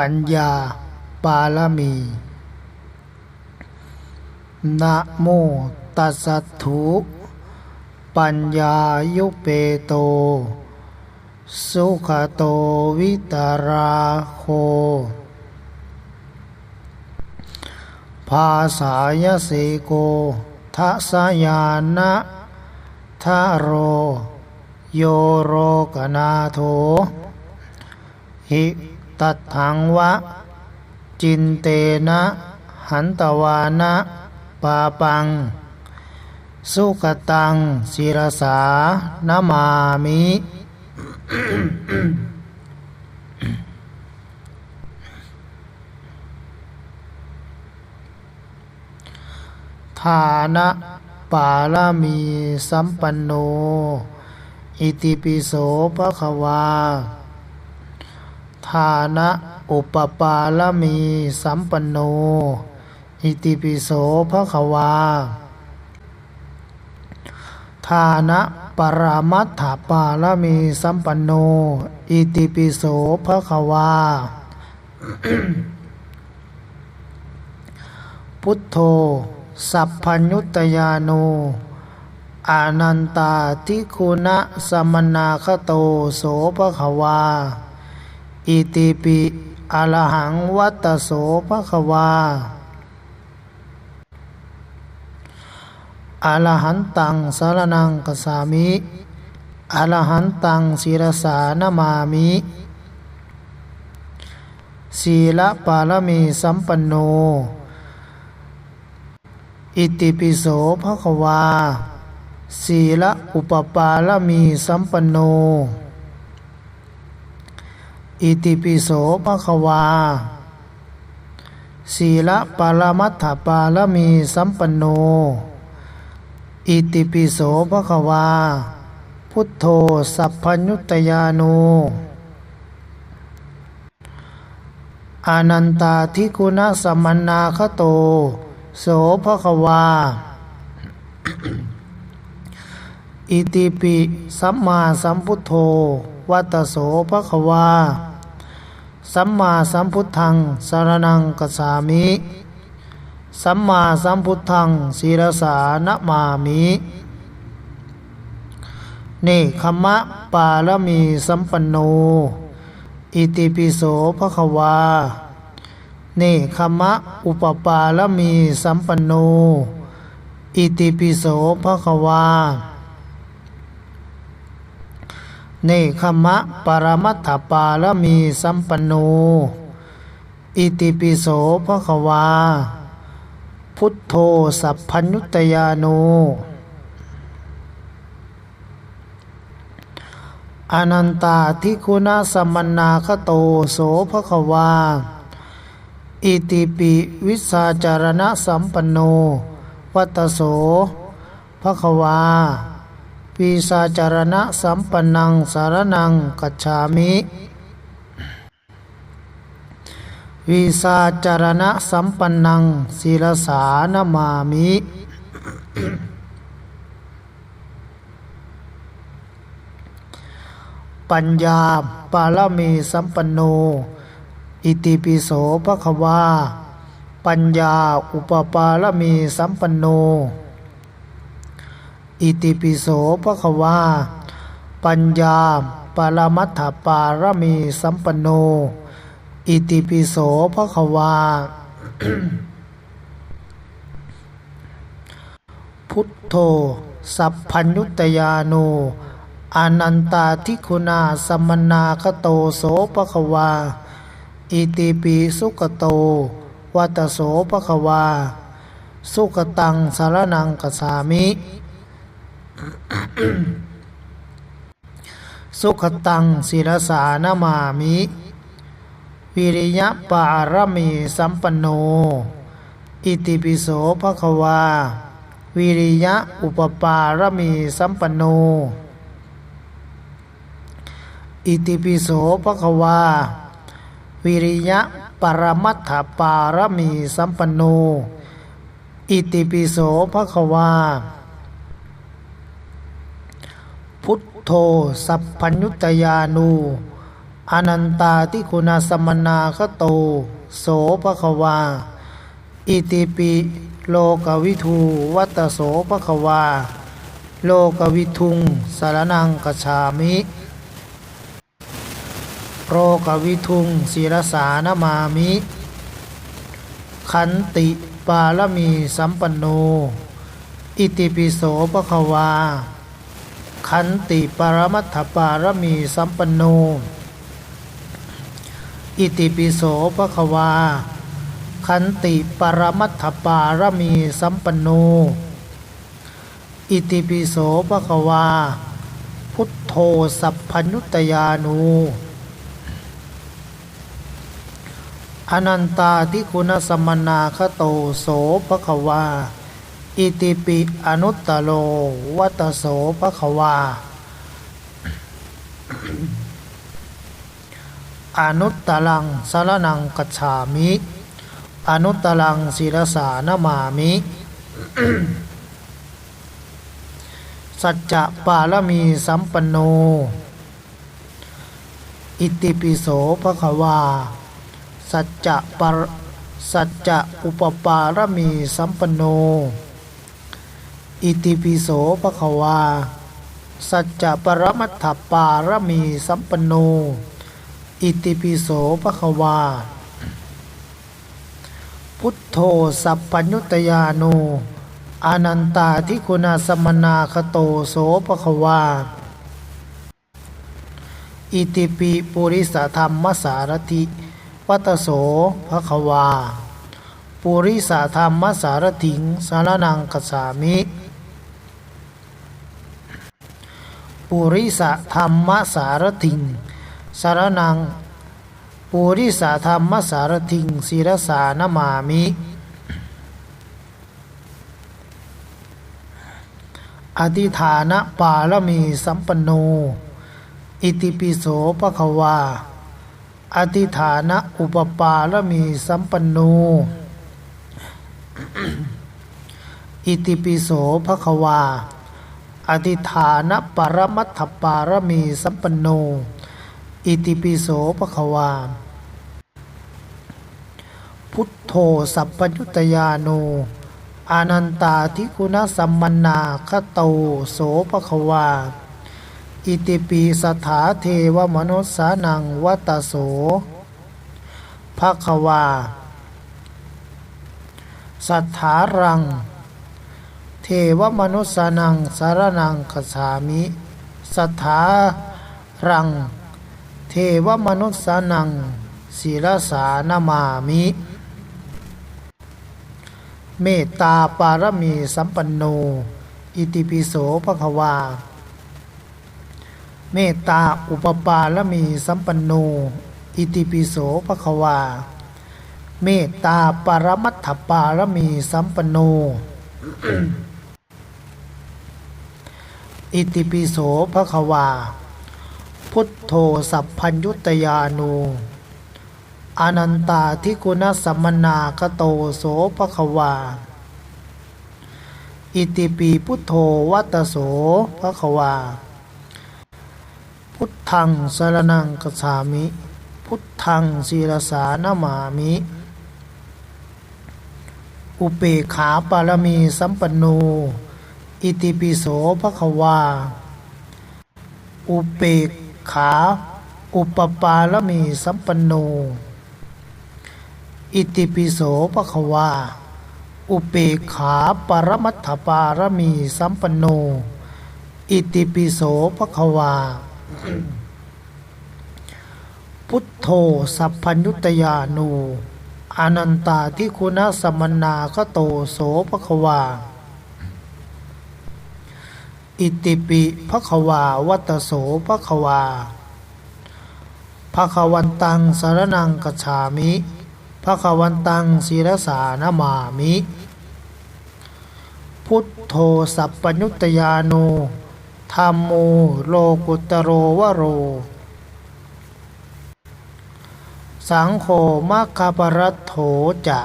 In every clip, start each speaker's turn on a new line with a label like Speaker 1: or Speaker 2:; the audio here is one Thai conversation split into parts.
Speaker 1: ปัญญาปาลมี นะโมตัสสะถุปัญญายุเปโต สุขโตวิตราโค ภาษายเสโกทัสยานะทะโร โยโรกนาโถหิ ตัดถังวะ จินเตนะ หันตวานะปาปัง สุกตังศิรสานามามิ ฐานะปาลมีสัมปันโน อิติปิโสภะควา ฐานะอุปปาลมีสัมปันโน อิติปิโสภะคะวาฐานะปรามัตถปาลมีสัมปันโน อิติปิโสภะคะวา พุทโธ สัพพัญญุตยาโนอานันตาทิคุณะสมนาคโตโสภะคะวา อิติปิอรหังวัตโสภควาอรหันตังสารนังกสามิอรหันตังศิรสานามามิศีลปาลมีสัมปันโน อิติปิโสภควาศีลอุปปาลมีสัมปันโน อิติปิโสภะควา ศีละปารมัตถปาลมีสัมปันโน อิติปิโสภะควา พุทโธสัพพัญญุตยาโนอานันตาทิคุณสมนาคโต โสภควา อิติปิ สัมมาสัมพุทโธ วัตโสภควา สัมมาสัมพุทธังสารนังกัสามิ สัมมาสัมพุทธังศีรสานมามิเนคขมะปาลมีสัมปันโน อิติปิโสภะคะวาเนคขมะอุปปาลมีสัมปันโน อิติปิโสภะคะวา เนคขมะปรมัตถปาลมีสัมปันโน อิติปิโสภะควา พุทโธสัพพัญญุตยาโนอนันตาทิคุณะสมนาคโตโสภะควา อิติปิวิสาจารณะสัมปันโน วัตโสภะควา วิสาจารณะสัมปันนังสารนังกัจฉามิวิสาจารณะสัมปันนังศีลสานามามิ ปัญญาปาลมีสัมปันโน อิติปิโสภควา ปัญญาอุปปาลมีสัมปันโน อิติปิโสภะคะวา ปัญญาปรมัตถปารมีสัมปันโน อิติปิโสภะคะวา พุทโธ สัพพัญญุตยาโนอนันตาทิคุณาสมนาคโตโสภะคะวา อิติปิสุกโต วัตโสภะคะวา สุกตังสารนังกสามิ สุขตังศิรสานามามิ วิริยะปารมีสัมปันโน อิติปิโสภควา วิริยะอุปปารมีสัมปันโน อิติปิโสภควา วิริยะปรมัตถปารมีสัมปันโน อิติปิโสภควา พุทโธสัพพัญญุตยานูอนันตาที่คุณสมนาคโต โสภควา อิติปิโลกวิทูวัตโสภควา โลกวิทุงสารนังกชามิโรกวิทุงศิรสานมามิ ขันติปาลมีสัมปันโน อิติปิโสภควา ขันติปรมัตถปารมีสัมปันโน อิติปิโสภควา ขันติปรมัตถปารมีสัมปันโน อิติปิโสภควา พุทโธสัพพนุตยานูอนันตาทิคุณสมนาคโตโสภควา อิติปิอนุตตโล วัตโสภควา อนุตตลังสารนังกัจฉามิ อนุตตลังศิรสานมามิ สัจจะปาลมีสัมปันโน อิติปิโสภควา สัจจะปรสัจจะอุปปารมีสัมปันโน อิติปิโสภควา สัจจะปรมัตถปารมีสัมปันโน อิติปิโสภควา พุทโธสัพพัญญุตยาโนอานันตาทิคุณาสมนาคโตโสภควา อิติปิปุริสธรรมสารถิวัตโสภควา ปุริสธรรมสารถิงสารนังกสามิ ปุริสธรรมสารถิง สารนัง ปุริสธรรมสารถิงศิรสานมามิ อธิฐานะปาลมีสัมปนโน อิติปิโสภควาอธิฐานะอุปปาลมีสัมปนโนอิติปิโสภควา อธิฐานะปรมัตถปารมีสัมปันโน อิติปิโสภควา พุทโธสัพพยุตยาโนอานันตาทิคุณสัมมนาคโตโสภควา อิติปีสถาเทวมนุสสานังวัตโสภควา สัทธารัง วมนุสานังสารนังคสามิสัทธารัง เทวมนุสานังศิรสานามามิ เมตตาปารมีสัมปันโน อิติปิโสภควา เมตตาอุปปาลมีสัมปันโน อิติปิโสภควา เมตตาปรมัตถปารมีสัมปันโน อิติปิโสภควา พุทโธสัพพัญยุตยานูอนันตาทิคุณสัมมนาคโตโสภควา อิติปีพุทโธวัตโสภควา พุทธังสรนังกฉามิ พุทธังศีรสานมามิ อุเปกขาปารมีสัมปันโน อิติปิโสภควา อุเปกขา อุปปาลมีสัมปันโน อิติปิโสภควา อุเปกขาปรมัตถปารมีสัมปันโน อิติปิโสภควา พุทโธสัพพัญยุตยานูอานันตาทิคุณสมนาคโตโสภควา อิติปิภควาวัตโสภควาภควันตังสารนังกัจฉามิภควันตังศีรสานมามิ พุทโธสัพปญุตยานูธรรมโมโลกุตโรวโร สังโฆมัคคปรัตโถจะ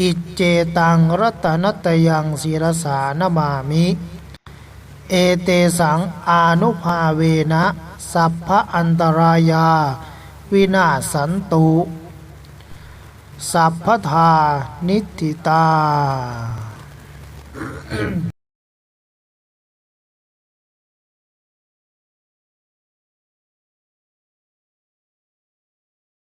Speaker 1: อิจเจตังรัตนตยังศิรสานมามิ เอเตสังอานุภาเวนะสัพพะอันตรายา วินาศสันตุ สัพพทานิติตา